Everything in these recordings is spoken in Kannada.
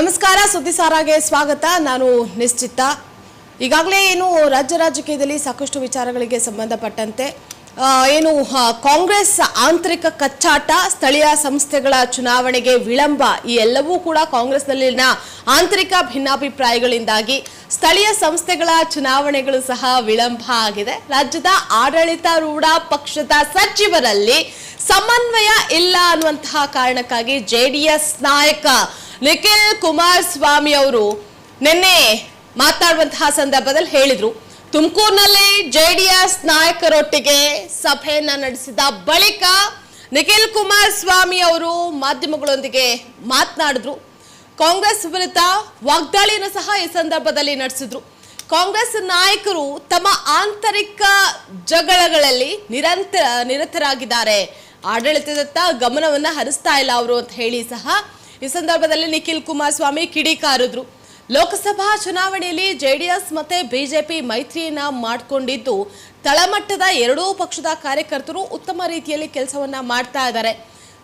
ನಮಸ್ಕಾರ, ಸುದ್ದಿ ಸಾರಾಗೆ ಸ್ವಾಗತ. ನಾನು ನಿಶ್ಚಿತ. ಈಗಾಗಲೇ ಏನು ರಾಜ್ಯ ರಾಜಕೀಯದಲ್ಲಿ ಸಾಕಷ್ಟು ವಿಚಾರಗಳಿಗೆ ಸಂಬಂಧಪಟ್ಟಂತೆ ಏನು ಕಾಂಗ್ರೆಸ್ ಆಂತರಿಕ ಕಚ್ಚಾಟ, ಸ್ಥಳೀಯ ಸಂಸ್ಥೆಗಳ ಚುನಾವಣೆಗೆ ವಿಳಂಬ, ಈ ಎಲ್ಲವೂ ಕೂಡ ಕಾಂಗ್ರೆಸ್ನಲ್ಲಿನ ಆಂತರಿಕ ಭಿನ್ನಾಭಿಪ್ರಾಯಗಳಿಂದಾಗಿ ಸ್ಥಳೀಯ ಸಂಸ್ಥೆಗಳ ಚುನಾವಣೆಗಳು ಸಹ ವಿಳಂಬ ಆಗಿದೆ. ರಾಜ್ಯದ ಆಡಳಿತಾರೂಢ ಪಕ್ಷದ ಸಚಿವರಲ್ಲಿ ಸಮನ್ವಯ ಇಲ್ಲ ಅನ್ನುವಂತಹ ಕಾರಣಕ್ಕಾಗಿ ಜೆಡಿಎಸ್ ನಾಯಕ ನಿಖಿಲ್ ಕುಮಾರಸ್ವಾಮಿ ಅವರು ನಿನ್ನೆ ಮಾತಾಡುವಂತಹ ಸಂದರ್ಭದಲ್ಲಿ ಹೇಳಿದ್ರು. ತುಮಕೂರಿನಲ್ಲಿ ಜೆಡಿಎಸ್ ನಾಯಕರೊಟ್ಟಿಗೆ ಸಭೆಯನ್ನ ನಡೆಸಿದ ಬಳಿಕ ನಿಖಿಲ್ ಕುಮಾರಸ್ವಾಮಿ ಅವರು ಮಾಧ್ಯಮಗಳೊಂದಿಗೆ ಮಾತನಾಡಿದ್ರು. ಕಾಂಗ್ರೆಸ್ ವಿರುದ್ಧ ವಾಗ್ದಾಳಿಯನ್ನು ಸಹ ಈ ಸಂದರ್ಭದಲ್ಲಿ ನಡೆಸಿದ್ರು. ಕಾಂಗ್ರೆಸ್ ನಾಯಕರು ತಮ್ಮ ಆಂತರಿಕ ಜಗಳಗಳಲ್ಲಿ ನಿರಂತರ, ನಿರತರಾಗಿದ್ದಾರೆ. ಆಡಳಿತದತ್ತ ಗಮನವನ್ನ ಹರಿಸ್ತಾ ಇಲ್ಲ ಅವರು ಅಂತ ಹೇಳಿ ಸಹ ಈ ಸಂದರ್ಭದಲ್ಲಿ ನಿಖಿಲ್ ಕುಮಾರಸ್ವಾಮಿ ಕಿಡಿಕಾರಿದ್ರು. ಲೋಕಸಭಾ ಚುನಾವಣೆಯಲ್ಲಿ ಜೆಡಿಎಸ್ ಮತ್ತೆ ಬಿಜೆಪಿ ಮೈತ್ರಿಯನ್ನ ಮಾಡಿಕೊಂಡಿದ್ದು, ತಳಮಟ್ಟದ ಎರಡೂ ಪಕ್ಷದ ಕಾರ್ಯಕರ್ತರು ಉತ್ತಮ ರೀತಿಯಲ್ಲಿ ಕೆಲಸವನ್ನ ಮಾಡ್ತಾ ಇದ್ದಾರೆ.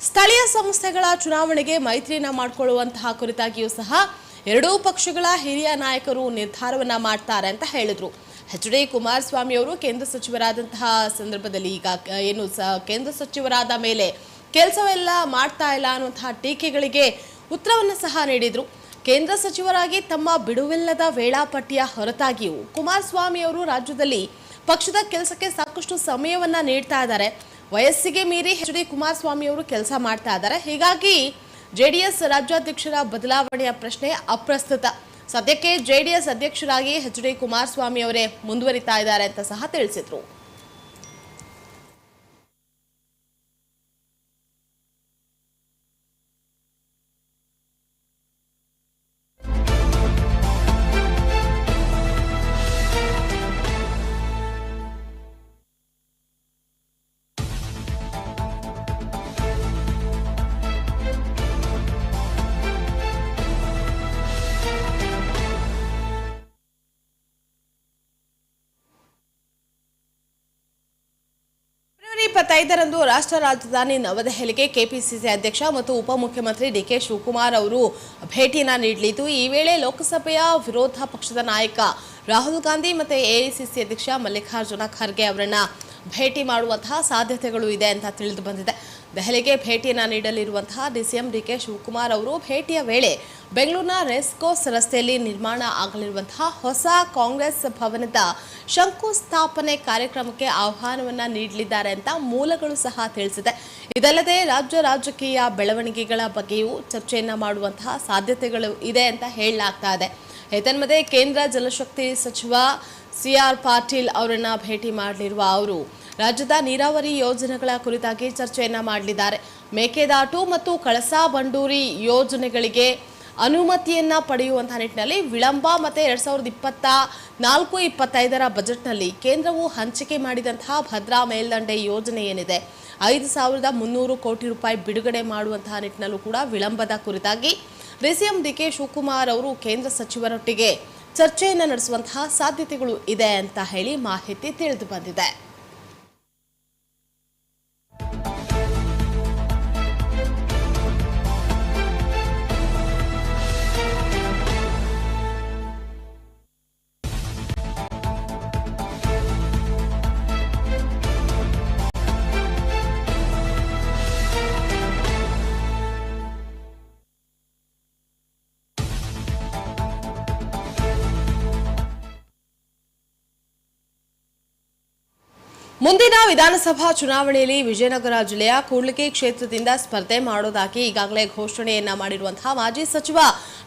ಸ್ಥಳೀಯ ಸಂಸ್ಥೆಗಳ ಚುನಾವಣೆಗೆ ಮೈತ್ರಿಯನ್ನ ಮಾಡಿಕೊಳ್ಳುವಂತಹ ಕುರಿತಾಗಿಯೂ ಸಹ ಎರಡೂ ಪಕ್ಷಗಳ ಹಿರಿಯ ನಾಯಕರು ನಿರ್ಧಾರವನ್ನ ಮಾಡ್ತಾರೆ ಅಂತ ಹೇಳಿದ್ರು. ಎಚ್ ಡಿ ಕುಮಾರಸ್ವಾಮಿ ಅವರು ಕೇಂದ್ರ ಸಚಿವರಾದಂತಹ ಸಂದರ್ಭದಲ್ಲಿ ಈಗ, ಏನು ಕೇಂದ್ರ ಸಚಿವರಾದ ಮೇಲೆ ಕೆಲಸವೆಲ್ಲ ಮಾಡ್ತಾ ಇಲ್ಲ ಅನ್ನುವಂತಹ ಟೀಕೆಗಳಿಗೆ ಉತ್ತರವನ್ನು ಸಹ ನೀಡಿದರು. ಕೇಂದ್ರ ಸಚಿವರಾಗಿ ತಮ್ಮ ಬಿಡುವಿಲ್ಲದ ವೇಳಾಪಟ್ಟಿಯ ಹೊರತಾಗಿಯೂ ಕುಮಾರಸ್ವಾಮಿ ಅವರು ರಾಜ್ಯದಲ್ಲಿ ಪಕ್ಷದ ಕೆಲಸಕ್ಕೆ ಸಾಕಷ್ಟು ಸಮಯವನ್ನು ನೀಡ್ತಾ ಇದ್ದಾರೆ. ವಯಸ್ಸಿಗೆ ಮೀರಿ ಎಚ್ ಡಿ ಕುಮಾರಸ್ವಾಮಿ ಅವರು ಕೆಲಸ ಮಾಡ್ತಾ ಇದ್ದಾರೆ. ಹೀಗಾಗಿ ಜೆಡಿಎಸ್ ರಾಜ್ಯಾಧ್ಯಕ್ಷರ ಬದಲಾವಣೆಯ ಪ್ರಶ್ನೆ ಅಪ್ರಸ್ತುತ. ಸದ್ಯಕ್ಕೆ ಜೆಡಿಎಸ್ ಅಧ್ಯಕ್ಷರಾಗಿ ಎಚ್ ಡಿ ಕುಮಾರಸ್ವಾಮಿ ಅವರೇ ಮುಂದುವರಿತಾ ಇದ್ದಾರೆ ಅಂತ ಸಹ ತಿಳಿಸಿದ್ರು. ಇಪ್ಪತ್ತೈದರಂದು ರಾಷ್ಟ್ರ ರಾಜಧಾನಿ ನವದೆಹಲಿಗೆ ಕೆಪಿಸಿಸಿ ಅಧ್ಯಕ್ಷ ಮತ್ತು ಉಪಮುಖ್ಯಮಂತ್ರಿ ಡಿಕೆ ಶಿವಕುಮಾರ್ ಅವರು ಭೇಟಿಯನ್ನ ನೀಡಲಿದ್ದು, ಈ ವೇಳೆ ಲೋಕಸಭೆಯ ವಿರೋಧ ಪಕ್ಷದ ನಾಯಕ ರಾಹುಲ್ ಗಾಂಧಿ ಮತ್ತು ಎಐಸಿಸಿ ಅಧ್ಯಕ್ಷ ಮಲ್ಲಿಕಾರ್ಜುನ ಖರ್ಗೆ ಅವರನ್ನ ಭೇಟಿ ಮಾಡುವಂತಹ ಸಾಧ್ಯತೆಗಳು ಇದೆ ಅಂತ ತಿಳಿದು ಬಂದಿದೆ. ದೆಹಲಿಗೆ ಭೇಟಿಯನ್ನು ನೀಡಲಿರುವಂತಹ ಡಿಸಿಎಂ ಡಿಕೆ ಶಿವಕುಮಾರ್ ಅವರು ಭೇಟಿಯ ವೇಳೆ ಬೆಂಗಳೂರಿನ ರೆಸ್ಕೋಸ್ ರಸ್ತೆಯಲ್ಲಿ ನಿರ್ಮಾಣ ಆಗಲಿರುವಂತಹ ಹೊಸ ಕಾಂಗ್ರೆಸ್ ಭವನದ ಶಂಕುಸ್ಥಾಪನೆ ಕಾರ್ಯಕ್ರಮಕ್ಕೆ ಆಹ್ವಾನವನ್ನು ನೀಡಲಿದ್ದಾರೆ ಅಂತ ಮೂಲಗಳು ಸಹ ತಿಳಿಸಿದೆ. ಇದಲ್ಲದೆ ರಾಜ್ಯ ರಾಜಕೀಯ ಬೆಳವಣಿಗೆಗಳ ಬಗ್ಗೆಯೂ ಚರ್ಚೆಯನ್ನು ಮಾಡುವಂತಹ ಸಾಧ್ಯತೆಗಳು ಇದೆ ಅಂತ ಹೇಳಲಾಗ್ತಾ ಇದೆ. ಏತನ್ಮಧ್ಯೆ ಕೇಂದ್ರ ಜಲಶಕ್ತಿ ಸಚಿವ ಸಿ ಆರ್ ಪಾಟೀಲ್ ಅವರನ್ನು ಭೇಟಿ ಮಾಡಲಿರುವ ಅವರು ರಾಜ್ಯದ ನೀರಾವರಿ ಯೋಜನೆಗಳ ಕುರಿತಾಗಿ ಚರ್ಚೆಯನ್ನು ಮಾಡಲಿದ್ದಾರೆ. ಮೇಕೆದಾಟು ಮತ್ತು ಕಳಸಾ ಬಂಡೂರಿ ಯೋಜನೆಗಳಿಗೆ ಅನುಮತಿಯನ್ನ ಪಡೆಯುವಂತಹ ನಿಟ್ಟಿನಲ್ಲಿ ವಿಳಂಬ ಮತ್ತೆ ಎರಡ್ ಸಾವಿರದ ಇಪ್ಪತ್ತ ನಾಲ್ಕು ಇಪ್ಪತ್ತೈದರ ಬಜೆಟ್ನಲ್ಲಿ ಕೇಂದ್ರವು ಹಂಚಿಕೆ ಮಾಡಿದಂತಹ ಭದ್ರಾ ಮೇಲ್ದಂಡೆ ಯೋಜನೆ ಏನಿದೆ. ಐದು ಸಾವಿರದ ಮುನ್ನೂರು ಕೋಟಿ ರೂಪಾಯಿ ಬಿಡುಗಡೆ ಮಾಡುವಂತಹ ನಿಟ್ಟಿನಲ್ಲೂ ಕೂಡ ವಿಳಂಬದ ಕುರಿತಾಗಿ ಡಿಸಿಎಂ ಡಿಕೆ ಶಿವಕುಮಾರ್ ಅವರು ಕೇಂದ್ರ ಸಚಿವರೊಟ್ಟಿಗೆ ಚರ್ಚೆಯನ್ನು ನಡೆಸುವಂತಹ ಸಾಧ್ಯತೆಗಳು ಇದೆ ಅಂತ ಹೇಳಿ ಮಾಹಿತಿ ತಿಳಿದು ಬಂದಿದೆ. ಮುಂದಿನ ವಿಧಾನಸಭಾ ಚುನಾವಣೆಯಲ್ಲಿ ವಿಜಯನಗರ ಜಿಲ್ಲೆಯ ಕೂಡ್ಲಿಗಿ ಕ್ಷೇತ್ರದಿಂದ ಸ್ಪರ್ಧೆ ಮಾಡೋದಾಗಿ ಈಗಾಗಲೇ ಘೋಷಣೆಯನ್ನ ಮಾಡಿರುವಂತಹ ಮಾಜಿ ಸಚಿವ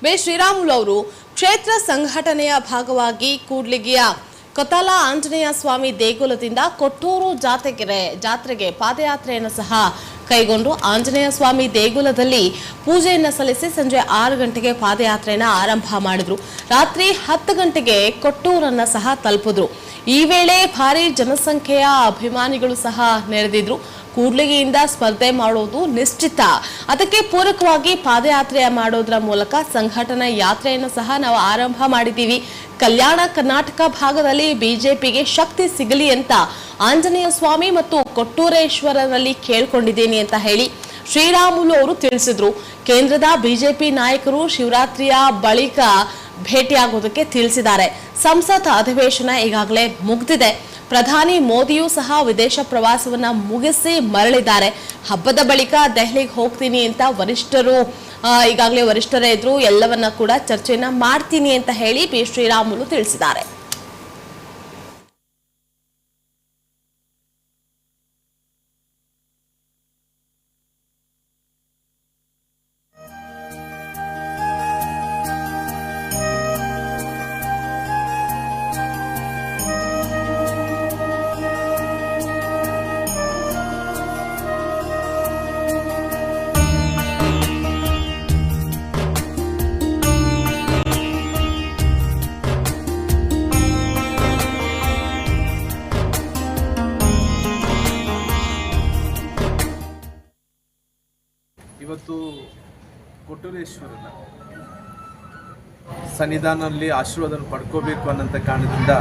ಬಿ. ಶ್ರೀರಾಮುಲು ಅವರು ಕ್ಷೇತ್ರ ಸಂಘಟನೆಯ ಭಾಗವಾಗಿ ಕೂಡ್ಲಿಗಿಯ ಕೊತಲ ಆಂಜನೇಯ ಸ್ವಾಮಿ ದೇಗುಲದಿಂದ ಕೊಟ್ಟೂರು ಜಾತ್ರೆಗೆ ಜಾತ್ರೆಗೆ ಪಾದಯಾತ್ರೆಯನ್ನು ಸಹ ಕೈಗೊಂಡು ಆಂಜನೇಯ ಸ್ವಾಮಿ ದೇಗುಲದಲ್ಲಿ ಪೂಜೆಯನ್ನು ಸಲ್ಲಿಸಿ ಸಂಜೆ ಆರು ಗಂಟೆಗೆ ಪಾದಯಾತ್ರೆಯನ್ನು ಆರಂಭ ಮಾಡಿದ್ರು. ರಾತ್ರಿ ಹತ್ತು ಗಂಟೆಗೆ ಕೊಟ್ಟೂರನ್ನು ಸಹ ತಲುಪಿದ್ರು. ಈ ವೇಳೆ ಭಾರಿ ಜನಸಂಖ್ಯೆಯ ಅಭಿಮಾನಿಗಳು ಸಹ ನೆರೆದಿದ್ರು. ಕೂಡ್ಲಿಗೆಯಿಂದ ಸ್ಪರ್ಧೆ ಮಾಡೋದು ನಿಶ್ಚಿತ. ಅದಕ್ಕೆ ಪೂರಕವಾಗಿ ಪಾದಯಾತ್ರೆ ಮಾಡೋದ್ರ ಮೂಲಕ ಸಂಘಟನಾ ಯಾತ್ರೆಯನ್ನು ಸಹ ನಾವು ಆರಂಭ ಮಾಡಿದ್ದೀವಿ. ಕಲ್ಯಾಣ ಕರ್ನಾಟಕ ಭಾಗದಲ್ಲಿ ಬಿಜೆಪಿಗೆ ಶಕ್ತಿ ಸಿಗಲಿ ಅಂತ ಆಂಜನೇಯ ಸ್ವಾಮಿ ಮತ್ತು ಕೊಟ್ಟೂರೇಶ್ವರರಲ್ಲಿ ಕೇಳ್ಕೊಂಡಿದ್ದೀನಿ ಅಂತ ಹೇಳಿ ಶ್ರೀರಾಮುಲು ಅವರು ತಿಳಿಸಿದ್ರು. ಕೇಂದ್ರದ ಬಿಜೆಪಿ ನಾಯಕರು ಶಿವರಾತ್ರಿಯ ಬಳಿಕ ಭೇಟಿಯಾಗೋದಕ್ಕೆ ತಿಳಿಸಿದ್ದಾರೆ. ಸಂಸತ್ ಅಧಿವೇಶನ ಈಗಾಗಲೇ ಮುಗಿದಿದೆ. ಪ್ರಧಾನಿ ಮೋದಿಯೂ ಸಹ ವಿದೇಶ ಪ್ರವಾಸವನ್ನ ಮುಗಿಸಿ ಮರಳಿದ್ದಾರೆ. ಹಬ್ಬದ ಬಳಿಕ ದೆಹಲಿಗೆ ಹೋಗ್ತೀನಿ ಅಂತ ವರಿಷ್ಠರು ಈಗಾಗಲೇ ವರಿಷ್ಠರ ಎದುರು ಎಲ್ಲವನ್ನ ಕೂಡ ಚರ್ಚೆಯನ್ನ ಮಾಡ್ತೀನಿ ಅಂತ ಹೇಳಿ ಪಿ ಶ್ರೀರಾಮುಲು ತಿಳಿಸಿದ್ದಾರೆ. ಸನ್ನಿಧಾನದಲ್ಲಿ ಆಶೀರ್ವಾದ ಪಡ್ಕೋಬೇಕು ಅನ್ನೋಂಥ ಕಾರಣದಿಂದ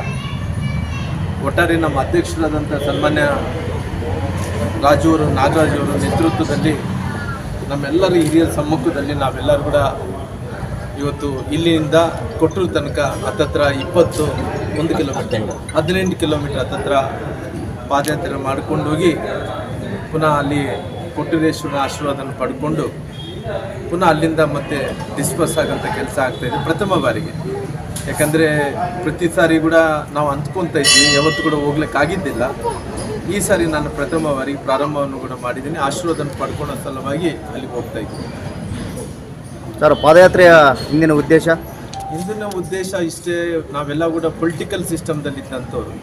ಒಟ್ಟಾರೆ ನಮ್ಮ ಅಧ್ಯಕ್ಷರಾದಂಥ ಸನ್ಮಾನ್ಯ ರಾಜು ನಾಗರಾಜವರು ನೇತೃತ್ವದಲ್ಲಿ ನಮ್ಮೆಲ್ಲರ ಹಿರಿಯ ಸಮ್ಮುಖದಲ್ಲಿ ನಾವೆಲ್ಲರೂ ಕೂಡ ಇವತ್ತು ಇಲ್ಲಿಂದ ಕೊಟ್ಟೂರು ತನಕ ಹತ್ತತ್ರ ಇಪ್ಪತ್ತು ಒಂದು ಕಿಲೋಮೀಟರ್ ಹದಿನೆಂಟು ಕಿಲೋಮೀಟರ್ ಹತ್ತತ್ರ ಪಾದಯಾತ್ರೆ ಮಾಡ್ಕೊಂಡು ಹೋಗಿ ಪುನಃ ಅಲ್ಲಿ ಕೊಟ್ಟೂರೇಶ್ವರನ ಆಶೀರ್ವಾದನ ಪಡ್ಕೊಂಡು ಪುನಃ ಅಲ್ಲಿಂದ ಮತ್ತೆ ಡಿಸ್ಪರ್ಸ್ ಆಗೋಂಥ ಕೆಲಸ ಆಗ್ತಾಯಿದೆ ಪ್ರಥಮ ಬಾರಿಗೆ. ಯಾಕಂದರೆ ಪ್ರತಿ ಸಾರಿ ಕೂಡ ನಾವು ಅಂದ್ಕೊತ ಇದ್ವಿ ಯಾವತ್ತು ಕೂಡ ಹೋಗ್ಲಿಕ್ಕಾಗಿದ್ದಿಲ್ಲ. ಈ ಸಾರಿ ನಾನು ಪ್ರಥಮ ಬಾರಿಗೆ ಪ್ರಾರಂಭವನ್ನು ಕೂಡ ಮಾಡಿದ್ದೀನಿ. ಆಶೀರ್ವಾದನ ಪಡ್ಕೊಳ್ಳೋ ಸಲುವಾಗಿ ಅಲ್ಲಿಗೆ ಹೋಗ್ತಾ ಇದ್ದೀನಿ. ಸರ್ ಪಾದಯಾತ್ರೆಯ ಹಿಂದಿನ ಉದ್ದೇಶ? ಹಿಂದಿನ ಉದ್ದೇಶ ಇಷ್ಟೇ ನಾವೆಲ್ಲ ಕೂಡ ಪೊಲಿಟಿಕಲ್ ಸಿಸ್ಟಮ್ದಲ್ಲಿ ಇದ್ದಂಥವ್ರು.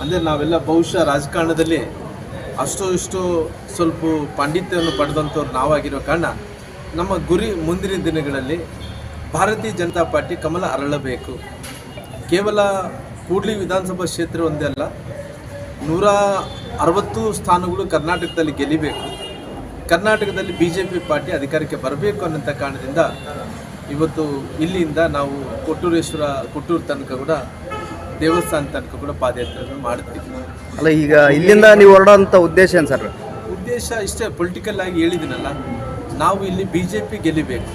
ಅಂದರೆ ನಾವೆಲ್ಲ ಬಹುಶಃ ರಾಜಕಾರಣದಲ್ಲಿ ಅಷ್ಟು ಇಷ್ಟು ಸ್ವಲ್ಪ ಪಾಂಡಿತ್ಯವನ್ನು ಪಡೆದಂಥವ್ರು ನಾವಾಗಿರೋ ಕಾರಣ ನಮ್ಮ ಗುರಿ ಮುಂದಿನ ದಿನಗಳಲ್ಲಿ ಭಾರತೀಯ ಜನತಾ ಪಾರ್ಟಿ ಕಮಲ ಅರಳಬೇಕು. ಕೇವಲ ಕೂಡ್ಲಿ ವಿಧಾನಸಭಾ ಕ್ಷೇತ್ರ ಒಂದೇ ಅಲ್ಲ ನೂರ ಅರವತ್ತು ಸ್ಥಾನಗಳು ಕರ್ನಾಟಕದಲ್ಲಿ ಗೆಲ್ಲಬೇಕು. ಕರ್ನಾಟಕದಲ್ಲಿ ಬಿ ಜೆ ಪಿ ಪಾರ್ಟಿ ಅಧಿಕಾರಕ್ಕೆ ಬರಬೇಕು ಅನ್ನೋಂಥ ಕಾರಣದಿಂದ ಇವತ್ತು ಇಲ್ಲಿಂದ ನಾವು ಕೊಟ್ಟೂರೇಶ್ವರ ಕೊಟ್ಟೂರು ತನಕ ಕೂಡ ದೇವಸ್ಥಾನ ತನಕ ಕೂಡ ಪಾದಯಾತ್ರೆಯನ್ನು ಮಾಡ್ತೀವಿ ಅಲ್ಲ ಈಗ ಇಲ್ಲಿಂದ ನೀವು ಹೊರಡೋ ಉದ್ದೇಶ ಏನು ಸರ್? ಉದ್ದೇಶ ಇಷ್ಟೇ ಪೊಲಿಟಿಕಲ್ ಆಗಿ ಹೇಳಿದ್ದೀನಲ್ಲ. ನಾವು ಇಲ್ಲಿ ಬಿ ಜೆ ಪಿ ಗೆಲ್ಲಬೇಕು.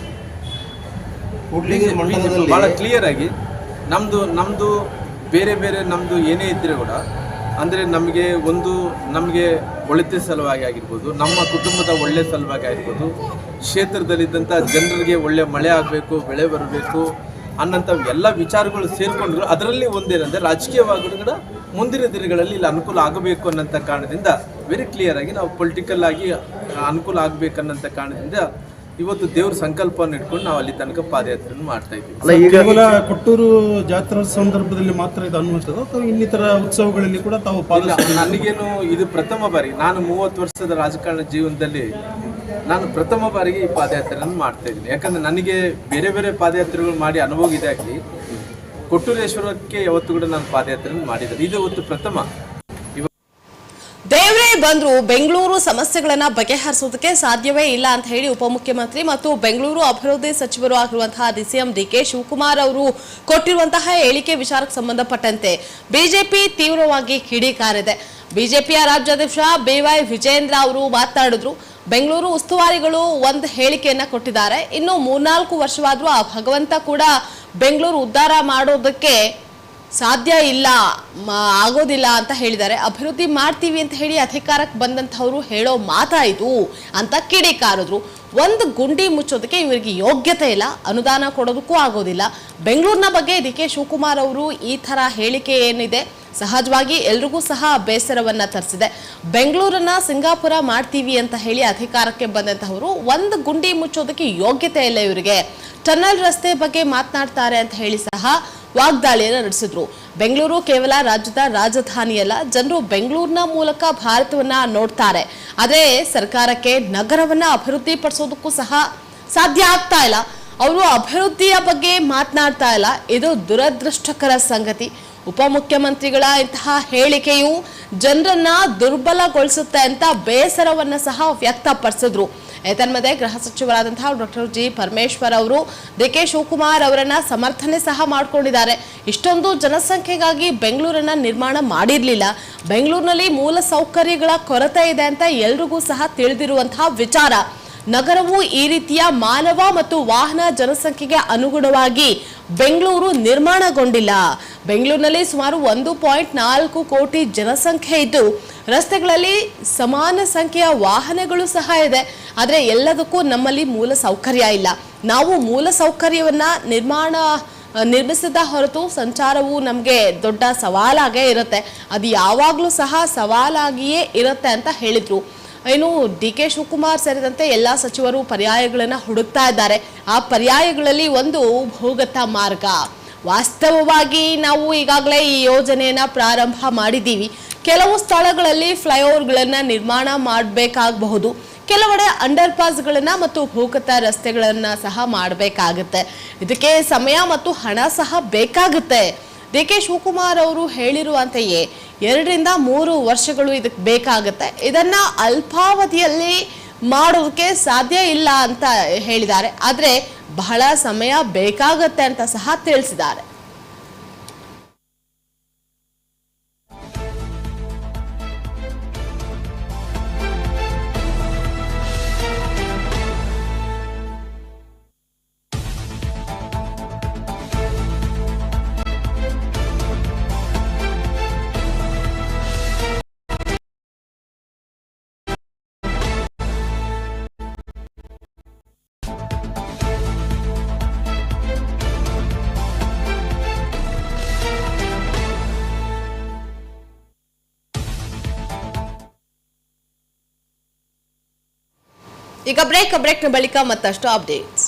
ಭಾಳ ಕ್ಲಿಯರ್ ಆಗಿ ನಮ್ಮದು ನಮ್ಮದು ಬೇರೆ ಬೇರೆ ನಮ್ಮದು ಏನೇ ಇದ್ದರೆ ಕೂಡ ಅಂದರೆ ನಮಗೆ ಒಂದು ನಮಗೆ ಒಳಿತ ಸಲುವಾಗಿ ಆಗಿರ್ಬೋದು ನಮ್ಮ ಕುಟುಂಬದ ಒಳ್ಳೆ ಸಲುವಾಗಿ ಆಗಿರ್ಬೋದು ಕ್ಷೇತ್ರದಲ್ಲಿದ್ದಂಥ ಜನರಿಗೆ ಒಳ್ಳೆ ಮಳೆ ಆಗಬೇಕು ಬೆಳೆ ಬರಬೇಕು ಅನ್ನಂಥ ಎಲ್ಲ ವಿಚಾರಗಳು ಸೇರಿಕೊಂಡ್ರು ಅದರಲ್ಲಿ ಒಂದೇನಂದರೆ ರಾಜಕೀಯವಾಗಿ ಕೂಡ ಮುಂದಿನ ದಿನಗಳಲ್ಲಿ ಇಲ್ಲಿ ಅನುಕೂಲ ಆಗಬೇಕು ಅನ್ನೋಂಥ ಕಾರಣದಿಂದ ವೆರಿ ಕ್ಲಿಯರ್ ಆಗಿ ನಾವು ಪೊಲಿಟಿಕಲ್ ಆಗಿ ಅನುಕೂಲ ಆಗಬೇಕನ್ನೋಂಥ ಕಾರಣದಿಂದ ಇವತ್ತು ದೇವ್ರ ಸಂಕಲ್ಪವನ್ನು ಇಟ್ಕೊಂಡು ನಾವು ಅಲ್ಲಿ ತನಕ ಪಾದಯಾತ್ರೆಯನ್ನು ಮಾಡ್ತಾ ಇದ್ದೀವಿ. ಕೇವಲ ಕೊಟ್ಟೂರು ಜಾತ್ರಾ ಸಂದರ್ಭದಲ್ಲಿ ಮಾತ್ರ ಇದು ಅನ್ವಯಿಸೋದು ಅಥವಾ ಇನ್ನಿತರ ಉತ್ಸವಗಳಲ್ಲಿ ಕೂಡ ತಾವು ಪಾದ ನನಗೇನು ಇದು ಪ್ರಥಮ ಬಾರಿ ನಾನು ಮೂವತ್ತು ವರ್ಷದ ರಾಜಕಾರಣ ಜೀವನದಲ್ಲಿ ನಾನು ಪ್ರಥಮ ಬಾರಿಗೆ ಈ ಪಾದಯಾತ್ರೆಯನ್ನು ಮಾಡ್ತಾ ಇದ್ದೀನಿ. ಯಾಕಂದ್ರೆ ನನಗೆ ಬೇರೆ ಬೇರೆ ಪಾದಯಾತ್ರೆಗಳು ಮಾಡಿ ಅನುಭವ ಇದೆ ಆಗಲಿ ಕೊಟ್ಟೂರೇಶ್ವರಕ್ಕೆ ಯಾವತ್ತು ಕೂಡ ನಾನು ಪಾದಯಾತ್ರೆ ಮಾಡಿದ್ದೇನೆ. ಇದು ಒಂದು ಪ್ರಥಮ. ದೇವರೇ ಬಂದ್ರು, ಬೆಂಗಳೂರು ಸಮಸ್ಯೆಗಳನ್ನ ಬಗೆಹರಿಸೋದಕ್ಕೆ ಸಾಧ್ಯವೇ ಇಲ್ಲ ಅಂತ ಹೇಳಿ ಉಪಮುಖ್ಯಮಂತ್ರಿ ಮತ್ತು ಬೆಂಗಳೂರು ಅಭಿವೃದ್ಧಿ ಸಚಿವರು ಆಗಿರುವಂತಹ ಡಿಸಿಎಂ ಡಿ ಕೆ ಶಿವಕುಮಾರ್ ಅವರು ಕೊಟ್ಟಿರುವಂತಹ ಹೇಳಿಕೆ ವಿಚಾರಕ್ಕೆ ಸಂಬಂಧಪಟ್ಟಂತೆ ಬಿಜೆಪಿ ತೀವ್ರವಾಗಿ ಕಿಡಿಕಾರಿದೆ. ಬಿಜೆಪಿಯ ರಾಜ್ಯಾಧ್ಯಕ್ಷ ಬಿವೈ ವಿಜೇಂದ್ರ ಅವರು ಮಾತನಾಡಿದ್ರು, ಬೆಂಗಳೂರು ಉಸ್ತುವಾರಿಗಳು ಒಂದು ಹೇಳಿಕೆಯನ್ನ ಕೊಟ್ಟಿದ್ದಾರೆ, ಇನ್ನು ಮೂರ್ನಾಲ್ಕು ವರ್ಷವಾದರೂ ಆ ಭಗವಂತ ಕೂಡ ಬೆಂಗಳೂರು ಉದ್ಧಾರ ಮಾಡೋದಕ್ಕೆ ಸಾಧ್ಯ ಇಲ್ಲ ಆಗೋದಿಲ್ಲ ಅಂತ ಹೇಳಿದ್ದಾರೆ. ಅಭಿವೃದ್ಧಿ ಮಾಡ್ತೀವಿ ಅಂತ ಹೇಳಿ ಅಧಿಕಾರಕ್ಕೆ ಬಂದಂಥವ್ರು ಹೇಳೋ ಮಾತಾಯಿತು ಅಂತ ಕಿಡಿಕಾರಿದ್ರು. ಒಂದು ಗುಂಡಿ ಮುಚ್ಚೋದಕ್ಕೆ ಇವರಿಗೆ ಯೋಗ್ಯತೆ ಇಲ್ಲ, ಅನುದಾನ ಕೊಡೋದಕ್ಕೂ ಆಗೋದಿಲ್ಲ. ಬೆಂಗಳೂರಿನ ಬಗ್ಗೆ ಡಿ ಕೆ ಶಿವಕುಮಾರ್ ಅವರು ಈ ಥರ ಹೇಳಿಕೆ ಏನಿದೆ, ಸಹಜವಾಗಿ ಎಲ್ರಿಗೂ ಸಹ ಬೇಸರವನ್ನು ತರಿಸಿದೆ. ಬೆಂಗಳೂರನ್ನ ಸಿಂಗಾಪುರ ಮಾಡ್ತೀವಿ ಅಂತ ಹೇಳಿ ಅಧಿಕಾರಕ್ಕೆ ಬಂದಂತಹವರು ಒಂದು ಗುಂಡಿ ಮುಚ್ಚೋದಕ್ಕೆ ಯೋಗ್ಯತೆ ಇಲ್ಲ ಇವರಿಗೆ. ಟನಲ್ ರಸ್ತೆ ಬಗ್ಗೆ ಮಾತನಾಡ್ತಾರೆ ಅಂತ ಹೇಳಿ ಸಹ ವಾಗ್ದಾಳಿಯನ್ನು ನಡೆಸಿದ್ರು. ಬೆಂಗಳೂರು ಕೇವಲ ರಾಜ್ಯದ ರಾಜಧಾನಿಯಲ್ಲ, ಜನರು ಬೆಂಗಳೂರಿನ ಮೂಲಕ ಭಾರತವನ್ನ ನೋಡ್ತಾರೆ. ಅದೇ ಸರ್ಕಾರಕ್ಕೆ ನಗರವನ್ನ ಅಭಿವೃದ್ಧಿ ಪಡಿಸೋದಕ್ಕೂ ಸಹ ಸಾಧ್ಯ ಆಗ್ತಾ ಇಲ್ಲ. ಅವರು ಅಭಿವೃದ್ಧಿಯ ಬಗ್ಗೆ ಮಾತನಾಡ್ತಾ ಇಲ್ಲ. ಇದು ದುರದೃಷ್ಟಕರ ಸಂಗತಿ. ಉಪಮುಖ್ಯಮಂತ್ರಿಗಳ ಇಂತಹ ಹೇಳಿಕೆಯು ಜನರನ್ನ ದುರ್ಬಲಗೊಳಿಸುತ್ತೆ ಅಂತ ಬೇಸರವನ್ನ ಸಹ ವ್ಯಕ್ತಪಡಿಸಿದ್ರು ಏತನ್ಮಧ್ಯೆ ಗೃಹ ಸಚಿವರಾದಂತಹ ಡಾಕ್ಟರ್ ಜಿ ಪರಮೇಶ್ವರ್ ಅವರು ಡಿ, ಕೆ, ಶಿವಕುಮಾರ್ ಅವರನ್ನ ಸಮರ್ಥನೆ ಸಹ ಮಾಡಿಕೊಂಡಿದ್ದಾರೆ. ಇಷ್ಟೊಂದು ಜನಸಂಖ್ಯೆಗಾಗಿ ಬೆಂಗಳೂರನ್ನ ನಿರ್ಮಾಣ ಮಾಡಿರಲಿಲ್ಲ. ಬೆಂಗಳೂರಿನಲ್ಲಿ ಮೂಲ ಸೌಕರ್ಯಗಳ ಕೊರತೆ ಇದೆ ಅಂತ ಎಲ್ರಿಗೂ ಸಹ ತಿಳಿದಿರುವಂತಹ ವಿಚಾರ. ನಗರವು ಈ ರೀತಿಯ ಮಾನವ ಮತ್ತು ವಾಹನ ಜನಸಂಖ್ಯೆಗೆ ಅನುಗುಣವಾಗಿ ಬೆಂಗಳೂರು ನಿರ್ಮಾಣಗೊಂಡಿಲ್ಲ. ಬೆಂಗಳೂರಿನಲ್ಲಿ ಸುಮಾರು ಒಂದು ಪಾಯಿಂಟ್ ನಾಲ್ಕು ಕೋಟಿ ಜನಸಂಖ್ಯೆ ಇದ್ದು, ರಸ್ತೆಗಳಲ್ಲಿ ಸಮಾನ ಸಂಖ್ಯೆಯ ವಾಹನಗಳು ಸಹ ಇದೆ. ಆದರೆ ಎಲ್ಲದಕ್ಕೂ ನಮ್ಮಲ್ಲಿ ಮೂಲ ಸೌಕರ್ಯ ಇಲ್ಲ. ನಾವು ಮೂಲ ಸೌಕರ್ಯವನ್ನ ನಿರ್ಮಾಣ, ನಿರ್ಮಿಸಿದ ಹೊರತು ಸಂಚಾರವು ನಮಗೆ ದೊಡ್ಡ ಸವಾಲಾಗೇ ಇರುತ್ತೆ. ಅದು ಯಾವಾಗಲೂ ಸಹ ಸವಾಲಾಗಿಯೇ ಇರುತ್ತೆ ಅಂತ ಹೇಳಿದರು. ಇನ್ನು ಡಿ ಕೆ ಶಿವಕುಮಾರ್ ಸೇರಿದಂತೆ ಎಲ್ಲ ಸಚಿವರು ಪರ್ಯಾಯಗಳನ್ನು ಹುಡುಕ್ತಾ ಇದ್ದಾರೆ. ಆ ಪರ್ಯಾಯಗಳಲ್ಲಿ ಒಂದು ಭೂಗತ ಮಾರ್ಗ. ವಾಸ್ತವವಾಗಿ ನಾವು ಈಗಾಗಲೇ ಈ ಯೋಜನೆಯನ್ನ ಪ್ರಾರಂಭ ಮಾಡಿದ್ದೀವಿ. ಕೆಲವು ಸ್ಥಳಗಳಲ್ಲಿ ಫ್ಲೈಓವರ್ಗಳನ್ನು ನಿರ್ಮಾಣ ಮಾಡಬೇಕಾಗಬಹುದು. ಕೆಲವೆಡೆ ಅಂಡರ್ ಪಾಸ್ಗಳನ್ನು ಮತ್ತು ಭೂಗತ ರಸ್ತೆಗಳನ್ನು ಸಹ ಮಾಡಬೇಕಾಗುತ್ತೆ. ಇದಕ್ಕೆ ಸಮಯ ಮತ್ತು ಹಣ ಸಹ ಬೇಕಾಗುತ್ತೆ. ಡಿ ಕೆ ಶಿವಕುಮಾರ್ ಅವರು ಹೇಳಿರುವಂತೆಯೇ, ಎರಡರಿಂದ ಮೂರು ವರ್ಷಗಳು ಇದಕ್ಕೆ ಬೇಕಾಗುತ್ತೆ. ಇದನ್ನು ಅಲ್ಪಾವಧಿಯಲ್ಲಿ ಮಾಡೋದಕ್ಕೆ ಸಾಧ್ಯ ಇಲ್ಲ ಅಂತ ಹೇಳಿದ್ದಾರೆ. ಆದರೆ ಬಹಳ ಸಮಯ ಬೇಕಾಗತ್ತೆ ಅಂತ ಸಹ ತಿಳಿಸಿದ್ದಾರೆ. ಈಗ ಬ್ರೇಕ್ ಬ್ರೇಕ್ನ ಬಳಿಕ ಮತ್ತಷ್ಟು ಅಪ್ಡೇಟ್ಸ್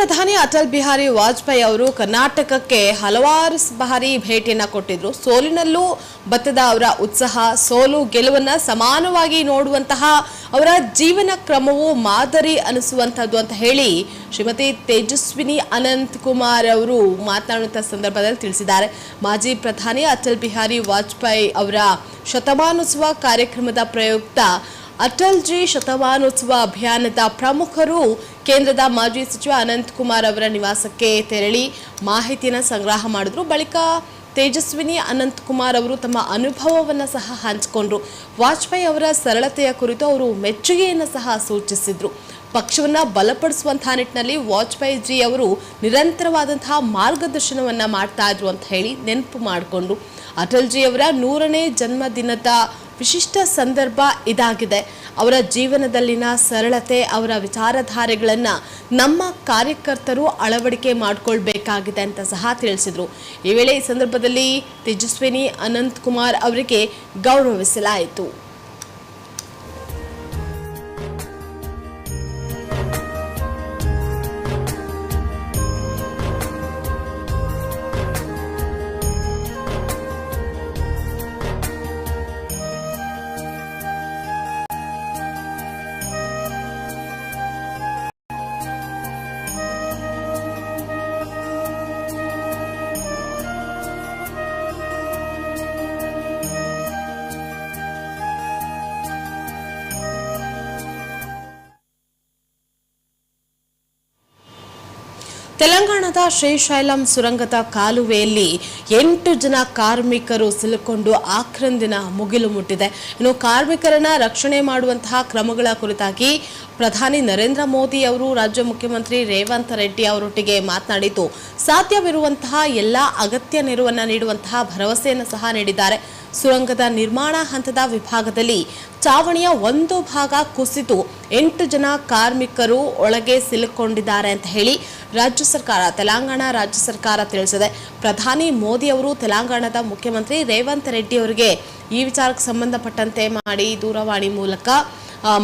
ಪ್ರಧಾನಿ ಅಟಲ್ ಬಿಹಾರಿ ವಾಜಪೇಯಿ ಅವರು ಕರ್ನಾಟಕಕ್ಕೆ ಹಲವಾರು ಬಾರಿ ಭೇಟಿಯನ್ನು ಕೊಟ್ಟಿದ್ರು. ಸೋಲಿನಲ್ಲೂ ಬತ್ತದ ಅವರ ಉತ್ಸಾಹ, ಸೋಲು ಗೆಲುವನ್ನು ಸಮಾನವಾಗಿ ನೋಡುವಂತಹ ಅವರ ಜೀವನ ಕ್ರಮವು ಮಾದರಿ ಅನಿಸುವಂಥದ್ದು ಅಂತ ಹೇಳಿ ಶ್ರೀಮತಿ ತೇಜಸ್ವಿನಿ ಅನಂತ್ ಕುಮಾರ್ ಅವರು ಮಾತನಾಡುವಂಥ ಸಂದರ್ಭದಲ್ಲಿ ತಿಳಿಸಿದ್ದಾರೆ. ಮಾಜಿ ಪ್ರಧಾನಿ ಅಟಲ್ ಬಿಹಾರಿ ವಾಜಪೇಯಿ ಅವರ ಶತಮಾನೋತ್ಸವ ಕಾರ್ಯಕ್ರಮದ ಪ್ರಯುಕ್ತ ಅಟಲ್ ಜಿ ಶತಮಾನೋತ್ಸವ ಅಭಿಯಾನದ ಪ್ರಮುಖರು ಕೇಂದ್ರದ ಮಾಜಿ ಸಚಿವ ಅನಂತ್ ಕುಮಾರ್ ಅವರ ನಿವಾಸಕ್ಕೆ ತೆರಳಿ ಮಾಹಿತಿಯನ್ನು ಸಂಗ್ರಹ ಮಾಡಿದ್ರು. ಬಳಿಕ ತೇಜಸ್ವಿನಿ ಅನಂತ್ ಕುಮಾರ್ ಅವರು ತಮ್ಮ ಅನುಭವವನ್ನು ಸಹ ಹಂಚಿಕೊಂಡ್ರು. ವಾಜಪೇಯಿ ಅವರ ಸರಳತೆಯ ಕುರಿತು ಅವರು ಮೆಚ್ಚುಗೆಯನ್ನು ಸಹ ಸೂಚಿಸಿದ್ರು. ಪಕ್ಷವನ್ನು ಬಲಪಡಿಸುವಂತಹ ನಿಟ್ಟಿನಲ್ಲಿ ವಾಜಪೇಯಿ ಜಿ ಅವರು ನಿರಂತರವಾದಂತಹ ಮಾರ್ಗದರ್ಶನವನ್ನು ಮಾಡ್ತಾ ಇದ್ರು ಅಂತ ಹೇಳಿ ನೆನಪು ಮಾಡಿಕೊಂಡ್ರು. ಅಟಲ್ಜಿ ಅವರ ನೂರನೇ ಜನ್ಮದಿನದ ವಿಶಿಷ್ಟ ಸಂದರ್ಭ ಇದಾಗಿದೆ. ಅವರ ಜೀವನದಲ್ಲಿನ ಸರಳತೆ, ಅವರ ವಿಚಾರಧಾರೆಗಳನ್ನು ನಮ್ಮ ಕಾರ್ಯಕರ್ತರು ಅಳವಡಿಕೆ ಮಾಡಿಕೊಳ್ಬೇಕಾಗಿದೆ ಅಂತ ಸಹ ತಿಳಿಸಿದರು. ಈ ವೇಳೆ ಈ ಸಂದರ್ಭದಲ್ಲಿ ತೇಜಸ್ವಿನಿ ಅನಂತ್ ಕುಮಾರ್ ಅವರಿಗೆ ಗೌರವಿಸಲಾಯಿತು. ತೆಲಂಗಾಣದ ಶ್ರೀಶೈಲಂ ಸುರಂಗದ ಕಾಲುವೆಯಲ್ಲಿ ಎಂಟು ಜನ ಕಾರ್ಮಿಕರು ಸಿಲುಕೊಂಡು ಆಕ್ರಂದಿನ ಮುಗಿಲು ಮುಟ್ಟಿದೆ. ಇನ್ನು ಕಾರ್ಮಿಕರನ್ನ ರಕ್ಷಣೆ ಮಾಡುವಂತಹ ಕ್ರಮಗಳ ಕುರಿತಾಗಿ ಪ್ರಧಾನಿ ನರೇಂದ್ರ ಮೋದಿ ಅವರು ರಾಜ್ಯ ಮುಖ್ಯಮಂತ್ರಿ ರೇವಂತ್ ರೆಡ್ಡಿ ಅವರೊಟ್ಟಿಗೆ ಮಾತನಾಡಿದ್ದು, ಸಾಧ್ಯವಿರುವಂತಹ ಎಲ್ಲ ಅಗತ್ಯ ನೆರವನ್ನು ನೀಡುವಂತಹ ಭರವಸೆಯನ್ನು ಸಹ ನೀಡಿದ್ದಾರೆ. ಸುರಂಗದ ನಿರ್ಮಾಣ ಹಂತದ ವಿಭಾಗದಲ್ಲಿ ಚಾವಣಿಯ ಒಂದು ಭಾಗ ಕುಸಿದು ಎಂಟು ಜನ ಕಾರ್ಮಿಕರು ಒಳಗೆ ಸಿಲುಕೊಂಡಿದ್ದಾರೆ ಅಂತ ಹೇಳಿ ರಾಜ್ಯ ಸರ್ಕಾರ, ತೆಲಂಗಾಣ ರಾಜ್ಯ ಸರ್ಕಾರ ತಿಳಿಸಿದೆ. ಪ್ರಧಾನಿ ಮೋದಿ ಅವರು ತೆಲಂಗಾಣದ ಮುಖ್ಯಮಂತ್ರಿ ರೇವಂತ್ ರೆಡ್ಡಿ ಅವರಿಗೆ ಈ ವಿಚಾರಕ್ಕೆ ಸಂಬಂಧಪಟ್ಟಂತೆ ಮಾಡಿ ದೂರವಾಣಿ ಮೂಲಕ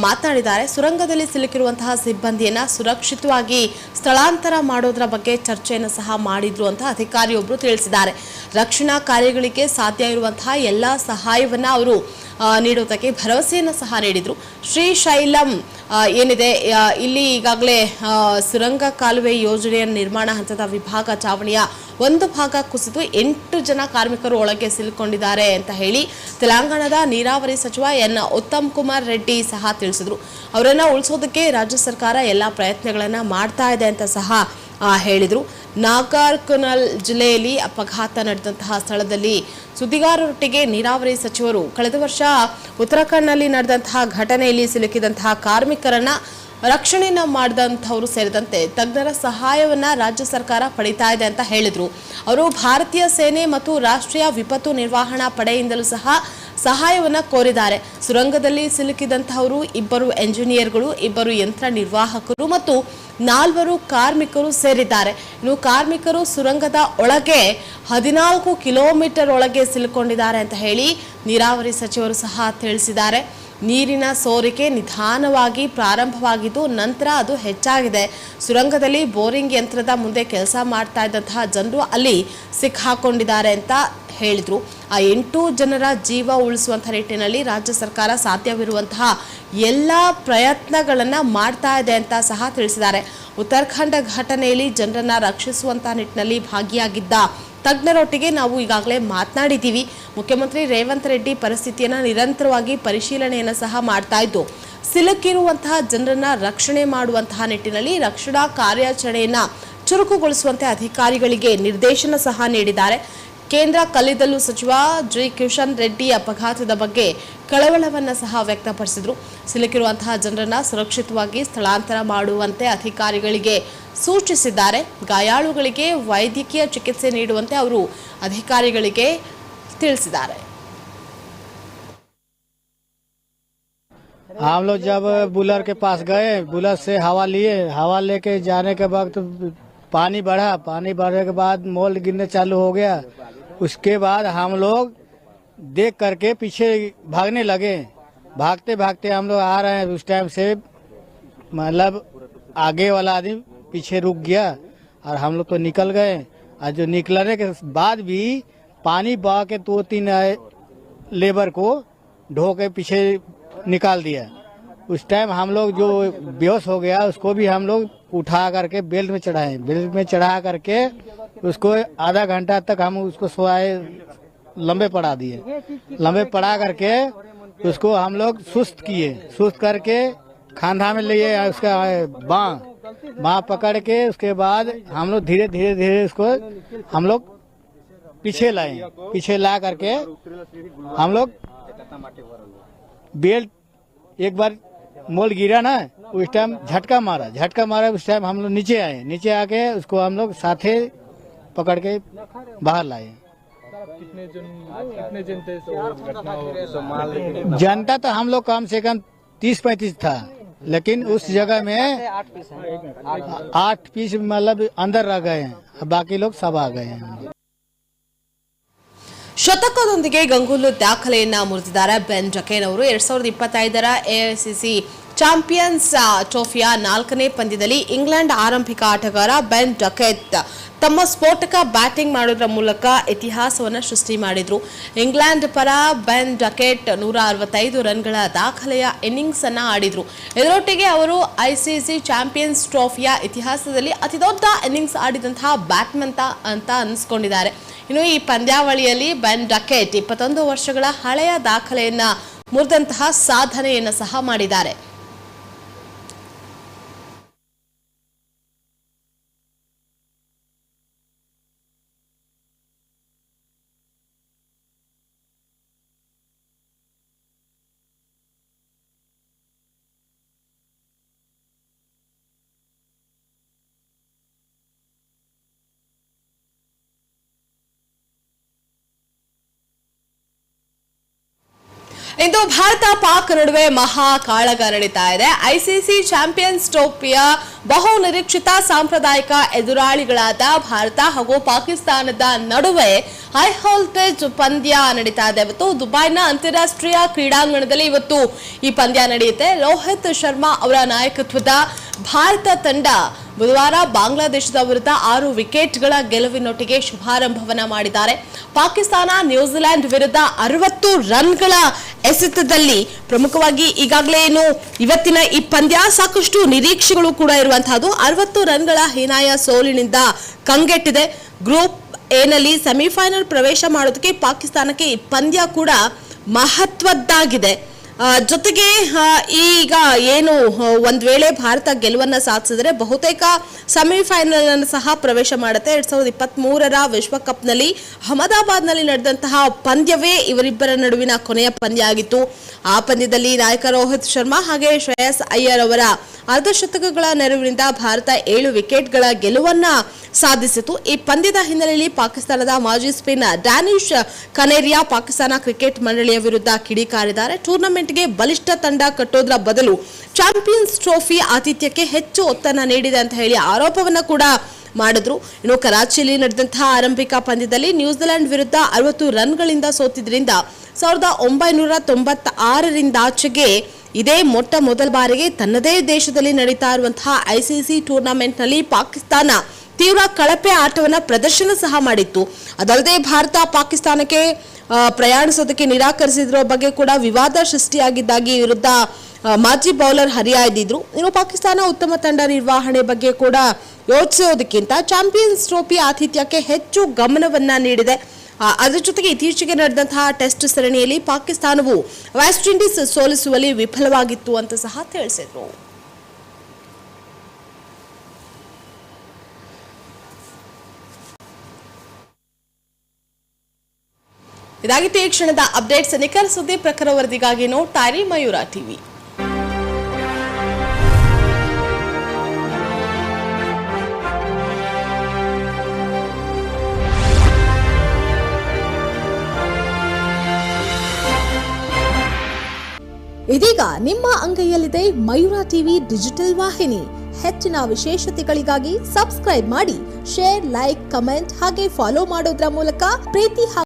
ಮಾತನಾಡಿದ್ದಾರೆ. ಸುರಂಗದಲ್ಲಿ ಸಿಲುಕಿರುವಂತಹ ಸಿಬ್ಬಂದಿಯನ್ನು ಸುರಕ್ಷಿತವಾಗಿ ಸ್ಥಳಾಂತರ ಮಾಡೋದ್ರ ಬಗ್ಗೆ ಚರ್ಚೆಯನ್ನು ಸಹ ಮಾಡಿದ್ರು ಅಂತ ಅಧಿಕಾರಿಯೊಬ್ಬರು ತಿಳಿಸಿದ್ದಾರೆ. ರಕ್ಷಣಾ ಕಾರ್ಯಗಳಿಗೆ ಸಾಧ್ಯ ಇರುವಂತಹ ಎಲ್ಲ ಸಹಾಯವನ್ನ ಅವರು ನೀಡೋದಕ್ಕೆ ನೀಡೋದಕ್ಕೆ ಭರವಸೆಯನ್ನು ಸಹ ನೀಡಿದರು. ಶ್ರೀಶೈಲಂ ಏನಿದೆ ಇಲ್ಲಿ ಈಗಾಗಲೇ ಸುರಂಗ ಕಾಲುವೆ ಯೋಜನೆಯ ನಿರ್ಮಾಣ ಹಂತದ ವಿಭಾಗ ಚಾವಣಿಯ ಒಂದು ಭಾಗ ಕುಸಿದು ಎಂಟು ಜನ ಕಾರ್ಮಿಕರು ಒಳಗೆ ಸಿಲುಕೊಂಡಿದ್ದಾರೆ ಅಂತ ಹೇಳಿ ತೆಲಂಗಾಣದ ನೀರಾವರಿ ಸಚಿವ ಎನ್. ಉತ್ತಮ್ ಕುಮಾರ್ ರೆಡ್ಡಿ ಸಹ ತಿಳಿಸಿದರು. ಅವರನ್ನು ಉಳಿಸೋದಕ್ಕೆ ರಾಜ್ಯ ಸರ್ಕಾರ ಎಲ್ಲ ಪ್ರಯತ್ನಗಳನ್ನು ಮಾಡ್ತಾ ಇದೆ ಅಂತ ಸಹ ನಾಗಾರ್ಕನಲ್ ನಾಗಾರ್ಕುನಲ್ ಜಿಲ್ಲೆಯಲ್ಲಿ ಅಪಘಾತ ನಡೆದಂತಹ ಸ್ಥಳದಲ್ಲಿ ಸುದ್ದಿಗಾರರೊಟ್ಟಿಗೆ ನೀರಾವರಿ ಸಚಿವರು. ಕಳೆದ ವರ್ಷ ಉತ್ತರಾಖಂಡ್ನಲ್ಲಿ ನಡೆದಂತಹ ಘಟನೆಯಲ್ಲಿ ಸಿಲುಕಿದಂತಹ ಕಾರ್ಮಿಕರನ್ನ ರಕ್ಷಣೆಯನ್ನ ಮಾಡಿದಂಥವರು ಸೇರಿದಂತೆ ತಜ್ಞರ ಸಹಾಯವನ್ನು ರಾಜ್ಯ ಸರ್ಕಾರ ಪಡಿತಾ ಇದೆ ಅಂತ ಹೇಳಿದರು. ಅವರು ಭಾರತೀಯ ಸೇನೆ ಮತ್ತು ರಾಷ್ಟ್ರೀಯ ವಿಪತ್ತು ನಿರ್ವಹಣಾ ಪಡೆಯಿಂದಲೂ ಸಹ ಸಹಾಯವನ್ನು ಕೋರಿದ್ದಾರೆ. ಸುರಂಗದಲ್ಲಿ ಸಿಲುಕಿದಂಥವರು ಇಬ್ಬರು ಎಂಜಿನಿಯರ್ಗಳು, ಇಬ್ಬರು ಯಂತ್ರ ನಿರ್ವಾಹಕರು ಮತ್ತು ನಾಲ್ವರು ಕಾರ್ಮಿಕರು ಸೇರಿದ್ದಾರೆ. ಇನ್ನು ಕಾರ್ಮಿಕರು ಸುರಂಗದ ಒಳಗೆ ಹದಿನಾಲ್ಕು ಕಿಲೋಮೀಟರ್ ಒಳಗೆ ಸಿಲುಕೊಂಡಿದ್ದಾರೆ ಅಂತ ಹೇಳಿ ನೀರಾವರಿ ಸಚಿವರು ಸಹ ತಿಳಿಸಿದ್ದಾರೆ. ನೀರಿನ ಸೋರಿಕೆ ನಿಧಾನವಾಗಿ ಪ್ರಾರಂಭವಾಗಿದ್ದು ನಂತರ ಅದು ಹೆಚ್ಚಾಗಿದೆ. ಸುರಂಗದಲ್ಲಿ ಬೋರಿಂಗ್ ಯಂತ್ರದ ಮುಂದೆ ಕೆಲಸ ಮಾಡ್ತಾ ಇದ್ದಂತಹ ಜನರು ಅಲ್ಲಿ ಸಿಕ್ಕಾಕೊಂಡಿದ್ದಾರೆ ಅಂತ ಹೇಳಿದ್ರು. ಆ ಎಂಟು ಜನರ ಜೀವ ಉಳಿಸುವಂಥ ನಿಟ್ಟಿನಲ್ಲಿ ರಾಜ್ಯ ಸರ್ಕಾರ ಸಾಧ್ಯವಿರುವಂತಹ ಎಲ್ಲ ಪ್ರಯತ್ನಗಳನ್ನು ಮಾಡ್ತಾ ಇದೆ ಅಂತ ಸಹ ತಿಳಿಸಿದ್ದಾರೆ. ಉತ್ತರಾಖಂಡ ಘಟನೆಯಲ್ಲಿ ಜನರನ್ನ ರಕ್ಷಿಸುವಂತಹ ನಿಟ್ಟಿನಲ್ಲಿ ಭಾಗಿಯಾಗಿದ್ದ ತಜ್ಞರೊಟ್ಟಿಗೆ ನಾವು ಈಗಾಗಲೇ ಮಾತನಾಡಿದ್ದೀವಿ. ಮುಖ್ಯಮಂತ್ರಿ ರೇವಂತ್ ರೆಡ್ಡಿ ಪರಿಸ್ಥಿತಿಯನ್ನು ನಿರಂತರವಾಗಿ ಪರಿಶೀಲನೆಯನ್ನು ಸಹ ಮಾಡ್ತಾ ಇದ್ದು, ಸಿಲುಕಿರುವಂತಹ ಜನರನ್ನ ರಕ್ಷಣೆ ಮಾಡುವಂತಹ ನಿಟ್ಟಿನಲ್ಲಿ ರಕ್ಷಣಾ ಕಾರ್ಯಾಚರಣೆಯನ್ನು ಚುರುಕುಗೊಳಿಸುವಂತೆ ಅಧಿಕಾರಿಗಳಿಗೆ ನಿರ್ದೇಶನ ಸಹ ನೀಡಿದ್ದಾರೆ. ಕೇಂದ್ರ ಕಲ್ಲಿದ್ದಲು ಸಚಿವ ಜಿ ಕಿಶನ್ ರೆಡ್ಡಿ ಅಪಘಾತದ ಬಗ್ಗೆ ಕಳವಳವನ್ನು ಸಹ ವ್ಯಕ್ತಪಡಿಸಿದರು ಸಿಲುಕಿರುವಂತಹ ಜನರನ್ನ ಸುರಕ್ಷಿತವಾಗಿ ಸ್ಥಳಾಂತರ ಮಾಡುವಂತೆ ಅಧಿಕಾರಿಗಳಿಗೆ ಸೂಚಿಸಿದ್ದಾರೆ ಗಾಯಾಳುಗಳಿಗೆ ವೈದ್ಯಕೀಯ ಚಿಕಿತ್ಸೆ ನೀಡುವಂತೆ ಅವರು ಅಧಿಕಾರಿಗಳಿಗೆ ತಿಳಿಸಿದ್ದಾರೆ हम लोग जब बुलर के पास गए बुलर से हवा लिए हवा लेके जाने के वक्त पानी बढ़ा पानी बढ़ने के बाद मोल गिरने चालू हो गया उसके बाद हम लोग देख करके पीछे भागने लगे। भागते भागते हम लोग आ रहे हैं। उस टाइम से मतलब आगे वाला आदमी पीछे रुक गया और हम लोग तो निकल गए। और जो निकलने के बाद भी पानी बहा के दो तीन लेबर को ढो के पीछे निकाल दिया। उस टाइम हम लोग जो बेहोश हो गया, उसको भी हम लोग उठा करके बेल्ट में चढ़ाए। बेल्ट में चढ़ा करके उसको आधा घंटा तक हम उसको सोए लंबे पड़ा दिए। लंबे पड़ा करके उसको हम लोग सुस्त किए। सुस्त करके खांधा में लिए, उसका बाँ बाँ पकड़ के उसके बाद हम लोग धीरे धीरे धीरे उसको हम लोग पीछे लाए। पीछे ला करके हम लोग बेल्ट एक बार मोल गिरा ना, उस टाइम झटका मारा। झटका मारा, उस टाइम हम लोग नीचे आए। नीचे आके उसको हम लोग साथे पकड़ के बाहर लाए जनता तो हम लोग कम से कम तीस पैंतीस था लेकिन उस जगह में आठ पीस मतलब अंदर रह गए हैं बाकी लोग सब आ गए हैं ಶತಕದೊಂದಿಗೆ ಗಂಗೂಲಿ ದಾಖಲೆಯನ್ನ ಮುರಿದಿದ್ದಾರೆ ಬೆನ್ ಜಕೇನ್ ಅವರು ಎರಡ್ ಸಾವಿರದ ಇಪ್ಪತ್ತೈದರ ಎಐಸಿಸಿ ಚಾಂಪಿಯನ್ಸ್ ಟ್ರೋಫಿಯ ನಾಲ್ಕನೇ ಪಂದ್ಯದಲ್ಲಿ ಇಂಗ್ಲೆಂಡ್ ಆರಂಭಿಕ ಆಟಗಾರ ಬೆನ್ ಡಕೆತ್. ತಮ್ಮ ಸ್ಫೋಟಕ ಬ್ಯಾಟಿಂಗ್ ಮಾಡೋದ್ರ ಮೂಲಕ ಇತಿಹಾಸವನ್ನು ಸೃಷ್ಟಿ ಮಾಡಿದ್ರು. ಇಂಗ್ಲೆಂಡ್ ಪರ ಬೆನ್ ಡಕೆಟ್ ನೂರ ಅರವತ್ತೈದು ರನ್ಗಳ ದಾಖಲೆಯ ಇನ್ನಿಂಗ್ಸ್ ಅನ್ನು ಆಡಿದ್ರು. ಇದರೊಟ್ಟಿಗೆ ಅವರು ಐಸಿಸಿ ಚಾಂಪಿಯನ್ಸ್ ಟ್ರೋಫಿಯ ಇತಿಹಾಸದಲ್ಲಿ ಅತಿದೊಡ್ಡ ಇನ್ನಿಂಗ್ಸ್ ಆಡಿದಂತಹ ಬ್ಯಾಟ್ಮನ್ ಅಂತ ಅನಿಸ್ಕೊಂಡಿದ್ದಾರೆ. ಇನ್ನು ಈ ಪಂದ್ಯಾವಳಿಯಲ್ಲಿ ಬೆನ್ ಡಕೆಟ್ ಇಪ್ಪತ್ತೊಂದು ವರ್ಷಗಳ ಹಳೆಯ ದಾಖಲೆಯನ್ನ, ಮುರಿದಂತಹ ಸಾಧನೆಯನ್ನು ಸಹ ಮಾಡಿದ್ದಾರೆ. ಭಾರತ ಪಾಕ್ ನಡುವೆ ಮಹಾ ಕಾಳಗ ನಡೀತಾ ಇದೆ. ಐಸಿಸಿ ಚಾಂಪಿಯನ್ಸ್ ಟ್ರೋಫಿಯ ಬಹು ನಿರೀಕ್ಷಿತ ಸಾಂಪ್ರದಾಯಿಕ ಎದುರಾಳಿಗಳಾದ ಭಾರತ ಹಾಗೂ ಪಾಕಿಸ್ತಾನದ ನಡುವೆ ಹೈ ವೋಲ್ಟೇಜ್ ಪಂದ್ಯ ನಡೀತಾ ಇದೆ. ಇವತ್ತು ದುಬೈನ ಅಂತಾರಾಷ್ಟ್ರೀಯ ಕ್ರೀಡಾಂಗಣದಲ್ಲಿ ಇವತ್ತು ಈ ಪಂದ್ಯ ನಡೆಯುತ್ತೆ. ರೋಹಿತ್ ಶರ್ಮಾ ಅವರ ನಾಯಕತ್ವದ ಭಾರತ ತಂಡ ಬುಧವಾರ ಬಾಂಗ್ಲಾದೇಶದ ವಿರುದ್ಧ ಆರು ವಿಕೆಟ್ಗಳ ಗೆಲುವಿನೊಟ್ಟಿಗೆ ಶುಭಾರಂಭವನ್ನ ಮಾಡಿದ್ದಾರೆ. ಪಾಕಿಸ್ತಾನ ನ್ಯೂಜಿಲೆಂಡ್ ವಿರುದ್ಧ ಅರವತ್ತು ರನ್ಗಳ ಎಸೆತದಲ್ಲಿ ಪ್ರಮುಖವಾಗಿ ಈಗಾಗಲೇ ಏನು ಇವತ್ತಿನ ಈ ಪಂದ್ಯ ಸಾಕಷ್ಟು ನಿರೀಕ್ಷೆಗಳು ಕೂಡ ಇರುವಂತಹದ್ದು. ಅರವತ್ತು ರನ್ಗಳ ಹೀನಾಯ ಸೋಲಿನಿಂದ ಕಂಗೆಟ್ಟಿದೆ. ಗ್ರೂಪ್ ಏನಲ್ಲಿ ಸೆಮಿಫೈನಲ್ ಪ್ರವೇಶ ಮಾಡೋದಕ್ಕೆ ಪಾಕಿಸ್ತಾನಕ್ಕೆ ಈ ಪಂದ್ಯ ಕೂಡ ಮಹತ್ವದ್ದಾಗಿದೆ. ಜೊತೆಗೆ ಈಗ ಏನು ಒಂದ್ ವೇಳೆ ಭಾರತ ಗೆಲುವನ್ನ ಸಾಧಿಸಿದ್ರೆ ಬಹುತೇಕ ಸೆಮಿಫೈನಲ್ ಅನ್ನು ಸಹ ಪ್ರವೇಶ ಮಾಡುತ್ತೆ. ಎರಡ್ ಸಾವಿರದ ಇಪ್ಪತ್ತ್ ಮೂರರ ಅಹಮದಾಬಾದ್ನಲ್ಲಿ ನಡೆದಂತಹ ಪಂದ್ಯವೇ ಇವರಿಬ್ಬರ ನಡುವಿನ ಕೊನೆಯ ಪಂದ್ಯ ಆಗಿತ್ತು. ಆ ಪಂದ್ಯದಲ್ಲಿ ನಾಯಕ ರೋಹಿತ್ ಶರ್ಮಾ ಹಾಗೆ ಶ್ರೇಯಸ್ ಅಯ್ಯರ್ ಅವರ ಅರ್ಧಶತಕಗಳ ನೆರವಿನಿಂದ ಭಾರತ ಏಳು ವಿಕೆಟ್ಗಳ ಗೆಲುವನ್ನ ಸಾಧಿಸಿತು. ಈ ಪಂದ್ಯದ ಹಿನ್ನೆಲೆಯಲ್ಲಿ ಪಾಕಿಸ್ತಾನದ ಮಾಜಿ ಸ್ಪಿನ್ನರ್ ಡ್ಯಾನಿಶ್ ಕನೇರಿಯಾ ಪಾಕಿಸ್ತಾನ ಕ್ರಿಕೆಟ್ ಮಂಡಳಿಯ ವಿರುದ್ಧ ಕಿಡಿಕಾರಿದ್ದಾರೆ. ಟೂರ್ನಮೆಂಟ್ಗೆ ಬಲಿಷ್ಠ ತಂಡ ಕಟ್ಟೋದ್ರ ಬದಲು ಚಾಂಪಿಯನ್ಸ್ ಟ್ರೋಫಿ ಆತಿಥ್ಯಕ್ಕೆ ಹೆಚ್ಚು ಒತ್ತನ್ನ ನೀಡಿದೆ ಅಂತ ಹೇಳಿ ಆರೋಪವನ್ನ ಕೂಡ ಮಾಡಿದ್ರು. ಇನ್ನು ಕರಾಚಿಯಲ್ಲಿ ನಡೆದಂತಹ ಆರಂಭಿಕ ಪಂದ್ಯದಲ್ಲಿ ನ್ಯೂಜಿಲೆಂಡ್ ವಿರುದ್ಧ ಅರವತ್ತು ರನ್ಗಳಿಂದ ಸೋತಿದ್ರಿಂದ ಸಾವಿರದ ಒಂಬೈನೂರ ತೊಂಬತ್ತಾರರಿಂದಾಚೆಗೆ ಇದೇ ಮೊಟ್ಟ ಮೊದಲ ಬಾರಿಗೆ ತನ್ನದೇ ದೇಶದಲ್ಲಿ ನಡೀತಾ ಇರುವಂತಹ ಐಸಿಸಿ ಟೂರ್ನಮೆಂಟ್ನಲ್ಲಿ ಪಾಕಿಸ್ತಾನ ತೀವ್ರ ಕಳಪೆ ಆಟವನ್ನು ಪ್ರದರ್ಶನ ಸಹ ಮಾಡಿತ್ತು. ಅದಲ್ಲದೆ ಭಾರತ ಪಾಕಿಸ್ತಾನಕ್ಕೆ ಪ್ರಯಾಣಿಸೋದಕ್ಕೆ ನಿರಾಕರಿಸಿದ್ರ ಬಗ್ಗೆ ಕೂಡ ವಿವಾದ ಸೃಷ್ಟಿಯಾಗಿದ್ದಾಗಿ ವಿರುದ್ಧ ಮಾಜಿ ಬೌಲರ್ ಹರಿಯಾಯ್ದಿದ್ರು. ಇನ್ನು ಪಾಕಿಸ್ತಾನ ಉತ್ತಮ ತಂಡ ನಿರ್ವಹಣೆ ಬಗ್ಗೆ ಕೂಡ ಯೋಚಿಸೋದಕ್ಕಿಂತ ಚಾಂಪಿಯನ್ಸ್ ಟ್ರೋಫಿ ಆತಿಥ್ಯಕ್ಕೆ ಹೆಚ್ಚು ಗಮನವನ್ನ ನೀಡಿದೆ. ಅದರ ಜೊತೆಗೆ ಇತ್ತೀಚೆಗೆ ನಡೆದಂತಹ ಟೆಸ್ಟ್ ಸರಣಿಯಲ್ಲಿ ಪಾಕಿಸ್ತಾನವು ವೆಸ್ಟ್ ಇಂಡೀಸ್ ಸೋಲಿಸುವಲ್ಲಿ ವಿಫಲವಾಗಿತ್ತು ಅಂತ ಸಹ ತಿಳಿಸಿದ್ರು. ಇದಾಗಿತ್ತು ಈ ಕ್ಷಣದ ಅಪ್ಡೇಟ್ಸ್. ನಿಖರ ಸುದ್ದಿ ಪ್ರಖರ ವರದಿಗಾಗಿ ನೋಡ್ತಾ ಇರಿ ಮಯೂರ ಟಿವಿ. ಇದೀಗ ನಿಮ್ಮ ಅಂಗೈಯಲ್ಲಿದೆ ಮಯೂರ ಟಿವಿ ಡಿಜಿಟಲ್ ವಾಹಿನಿ. ಹೆಚ್ಚಿನ ವಿಶೇಷತೆಗಳಿಗಾಗಿ ಸಬ್ಸ್ಕ್ರೈಬ್ ಮಾಡಿ, ಶೇರ್, ಲೈಕ್, ಕಮೆಂಟ್ ಹಾಗೆ ಫಾಲೋ ಮಾಡೋದ್ರ ಮೂಲಕ ಪ್ರೀತಿ